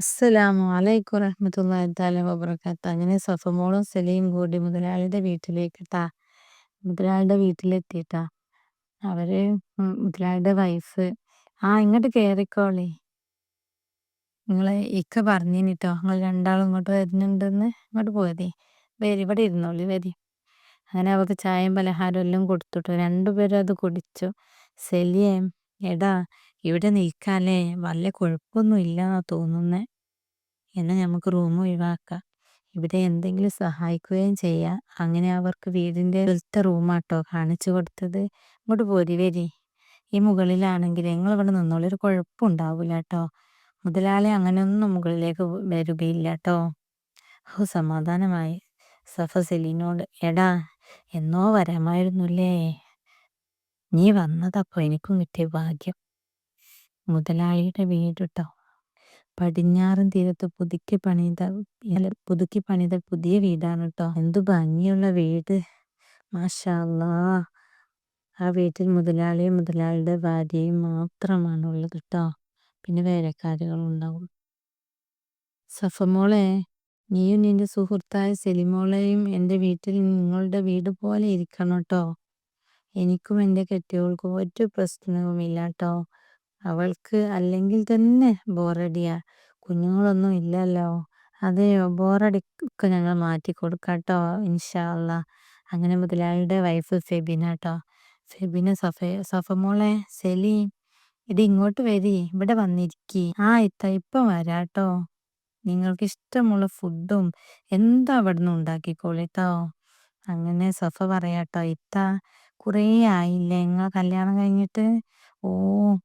അസ്സലാമു അലൈക്കും റഹ്മത്തുള്ളാഹി തആല വബറകാത്ത്. അങ്ങനെ സഫമോളും സലീം കൂടി മുതലാളിയുടെ വീട്ടിലേക്ക് ട്ടാ മുതലാളിയുടെ വീട്ടിലെത്തിട്ടാ അവർ മുതലാളിയുടെ വൈഫ്. ആ ഇങ്ങോട്ട് കേറിക്കോളി. നിങ്ങളെ ഇക്ക പറഞ്ഞിനിട്ടോ നിങ്ങൾ രണ്ടാളും ഇങ്ങോട്ട് വരുന്നുണ്ടെന്ന്? ഇങ്ങോട്ട് പോയതേ. വരി ഇവിടെ ഇരുന്നോളി വരി. അങ്ങനെ അവർക്ക് ചായയും പലഹാരവും എല്ലാം കൊടുത്തുട്ടോ രണ്ടുപേരും അത് കുടിച്ചു. സലീം എടാ ഇവിടെ നിൽക്കാല്ലേ? വല്ല കുഴപ്പമൊന്നും ഇല്ലെന്നാ തോന്നുന്നേ. എന്നാൽ നമുക്ക് റൂം ഒഴിവാക്കാം. ഇവിടെ എന്തെങ്കിലും സഹായിക്കുകയും ചെയ്യാം. അങ്ങനെ അവർക്ക് വീടിന്റെ അടുത്ത റൂമാട്ടോ കാണിച്ചു കൊടുത്തത്. ഇങ്ങോട്ട് പോരി വരി. ഈ മുകളിലാണെങ്കിൽ നിങ്ങൾ ഇവിടെ നിന്നോളി. ഒരു കേട്ടോ. മുതലാളി അങ്ങനെയൊന്നും മുകളിലേക്ക് വരികയില്ല കേട്ടോ ഓ സമാധാനമായി. സഫ സെലീനോട് എടാ എന്നോ വരാമായിരുന്നുല്ലേ? നീ വന്നതപ്പോ എനിക്കും കിട്ടിയ ഭാഗ്യം. മുതലാളിയുടെ വീട് ട്ടോ പടിഞ്ഞാറൻ തീരത്ത് പുതുക്കി പണിത പുതുക്കി പണിത പുതിയ വീടാണ് കേട്ടോ എന്തു ഭംഗിയുള്ള വീട്. മാഷാ ആ വീട്ടിൽ മുതലാളിയും മുതലാളിയുടെ ഭാര്യയും മാത്രമാണ് ഉള്ളത് കേട്ടോ പിന്നെ വേലക്കാരികളുണ്ടാവും. സഫമോളെ നീയും നിന്റെ സുഹൃത്തായ സെലിമോളെയും എന്റെ വീട്ടിൽ നിങ്ങളുടെ വീട് പോലെ ഇരിക്കണം കേട്ടോ എനിക്കും എന്റെ കെട്ടിയവൾക്കും ഒരു പ്രശ്നവുമില്ല കേട്ടോ അവൾക്ക് അല്ലെങ്കിൽ തന്നെ ബോറടിയാ കുഞ്ഞുങ്ങളൊന്നും ഇല്ലല്ലോ. അതെയോ ബോറടിക്ക് ഞങ്ങൾ മാറ്റി കൊടുക്കാം കേട്ടോ ഇൻഷാ അള്ളാ. അങ്ങനെ മുതലാളിയുടെ വൈഫ് ഫെബിന കേട്ടോ ഫെബിന സഫ മോളെ, സെലീം ഇത് ഇങ്ങോട്ട് വരി. ഇവിടെ വന്നിരിക്കി. ആ ഇത്ത ഇപ്പം വരാട്ടോ. നിങ്ങൾക്ക് ഇഷ്ടമുള്ള ഫുഡും എന്താ അവിടുന്ന് ഉണ്ടാക്കിക്കോളിട്ടോ അങ്ങനെ സഫ പറയാട്ടോ ഇത്ത കുറേ ആയില്ലേ? നിങ്ങൾ കല്യാണം കഴിഞ്ഞിട്ട് ഓ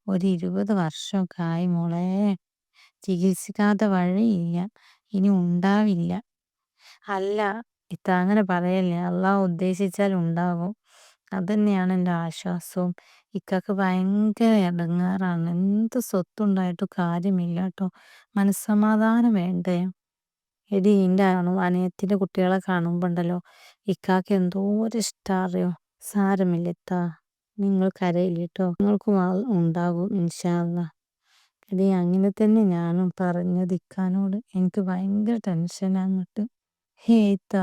ഒരു ഇരുപത് വർഷമൊക്കെ ആയി മോളെ. ചികിത്സിക്കാത്ത വഴിയില്ല ഇനി ഉണ്ടാവില്ല. അല്ല ഇത്ത അങ്ങനെ പറയല്ലേ? അള്ളാഹു ഉദ്ദേശിച്ചാൽ ഉണ്ടാകും അതന്നെയാണ് എന്റെ ആശ്വാസവും. ഇക്കക്ക് ഭയങ്കര ഇടങ്ങാറാണ്. എന്ത് സ്വത്തുണ്ടായിട്ടും കാര്യമില്ല കേട്ടോ. മനസ്സമാധാനം വേണ്ടേ? എടി എന്റെ അനിയത്തിന്റെ കുട്ടികളെ കാണുമ്പോണ്ടല്ലോ, ഇക്കാക്ക് എന്തോ ഒരു ഇഷ്ടം അറിയോ? സാരമില്ല ഇത്താ. നിങ്ങൾ കരയില്ല കേട്ടോ നിങ്ങൾക്കും ഉണ്ടാകും ഇൻഷാല്ല എടി അങ്ങനെ തന്നെ ഞാനും പറഞ്ഞത് ഇക്കാനോട് എനിക്ക് ഭയങ്കര ടെൻഷനാന്നിട്ട് ഹേത്ത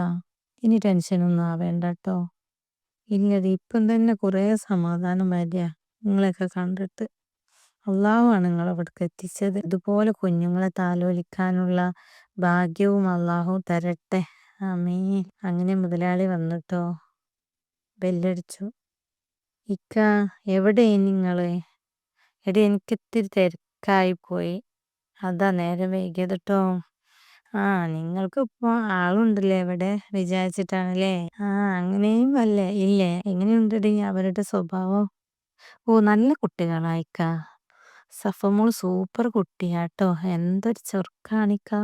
ഇനി ടെൻഷനൊന്നും ആവേണ്ട കേട്ടോ ഇല്ലത് ഇപ്പം തന്നെ കുറേ സമാധാനം വരിക നിങ്ങളെയൊക്കെ കണ്ടിട്ട്. അള്ളാഹുവാണ് നിങ്ങളെ ഇവിടേക്ക് എത്തിച്ചത്. ഇതുപോലെ കുഞ്ഞുങ്ങളെ താലോലിക്കാനുള്ള ഭാഗ്യവും അള്ളാഹു തരട്ടെ. ആമീൻ. അങ്ങനെ മുതലാളി വന്നിട്ടോ? ബെല്ലടിച്ചു. ഇക്ക എവിടെ നിങ്ങൾ എടി എനിക്ക് ഇത്തിരി തിരക്കായി പോയി. അതാ നേരം വൈകിയത് കേട്ടോ ആ നിങ്ങൾക്ക് ഇപ്പൊ ആളുണ്ടല്ലേ ഇവിടെ? വിചാരിച്ചിട്ടാണല്ലേ? ആ അങ്ങനെയും അല്ലേ? ഇല്ലേ? എങ്ങനെയുണ്ടടി അവരുടെ സ്വഭാവം? ഓ നല്ല കുട്ടികളായിക്ക സഫമോൾ സൂപ്പർ കുട്ടിയാട്ടോ. എന്തൊരു ചെറുക്കാണിക്കാ.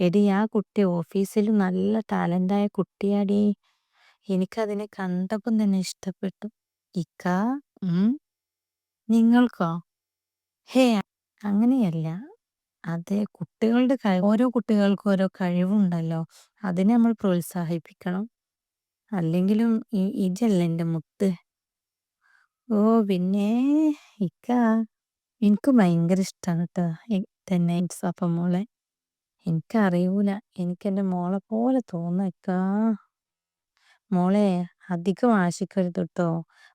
എടി ആ കുട്ടി ഓഫീസിൽ നല്ല ടാലന്റായ കുട്ടിയാടി. എനിക്കതിനെ കണ്ടപ്പം തന്നെ ഇഷ്ടപ്പെട്ടു. ഇക്ക നിങ്ങൾക്കോ? ഹേ അങ്ങനെയല്ല. അതെ കുട്ടികളുടെ ഓരോ കുട്ടികൾക്കും ഓരോ കഴിവുണ്ടല്ലോ. അതിനെ നമ്മൾ പ്രോത്സാഹിപ്പിക്കണം. അല്ലെങ്കിലും ഇ- ഇജല്ല എന്റെ മുത്ത്. ഓ പിന്നെ ഇക്ക എനിക്ക് ഭയങ്കര ഇഷ്ടമാണ് കേട്ടോ തന്നെ സഫ മോളെ. എനിക്കറിയൂല. എനിക്ക് എന്റെ മോളെ പോലെ തോന്നിക്കാ മോളെ അധികം ആശിക്കരുത് കേട്ടോ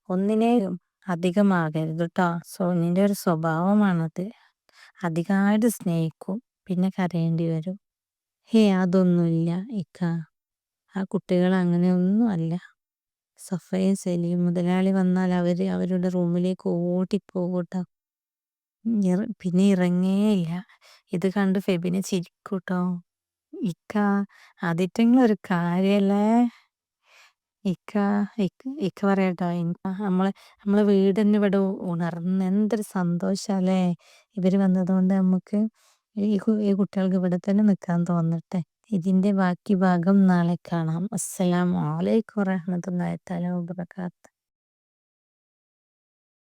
ഒന്നിനെയും അധികമാകരുത് കേട്ടോ സോ നിന്റെ ഒരു സ്വഭാവമാണത്. അധികമായിട്ട് സ്നേഹിക്കും പിന്നെ കരയേണ്ടി വരും. ഹേ അതൊന്നുമില്ല ഇക്ക. ആ കുട്ടികൾ അങ്ങനെയൊന്നും അല്ല സഫയും സലീം മുതലാളി വന്നാൽ അവർ അവരുടെ റൂമിലേക്ക് ഓടിപ്പോകൂട്ടോ. പിന്നെ ഇറങ്ങേയില്ല. ഇത് കണ്ട് ഫെബിനെ ചിരിക്കൂട്ടോ. ഇക്ക അതിറ്റങ്ങൾ ഒരു കാര്യല്ലേ? ഇക്ക ഇക്ക ഇക്ക പറയാട്ടോ. നമ്മളെ നമ്മളെ തന്നെ ഇവിടെ ഉണർന്ന് എന്തൊരു സന്തോഷല്ലേ? ഇവർ വന്നതുകൊണ്ട് നമുക്ക് ഈ കുട്ടികൾക്ക് ഇവിടെ തന്നെ നിൽക്കാൻ തോന്നട്ടെ. ഇതിന്റെ ബാക്കി ഭാഗം നാളെ കാണാം. അസ്സലാമു അലൈക്കും വറഹ്മത്തുള്ളാഹി വബറകാത്ത്.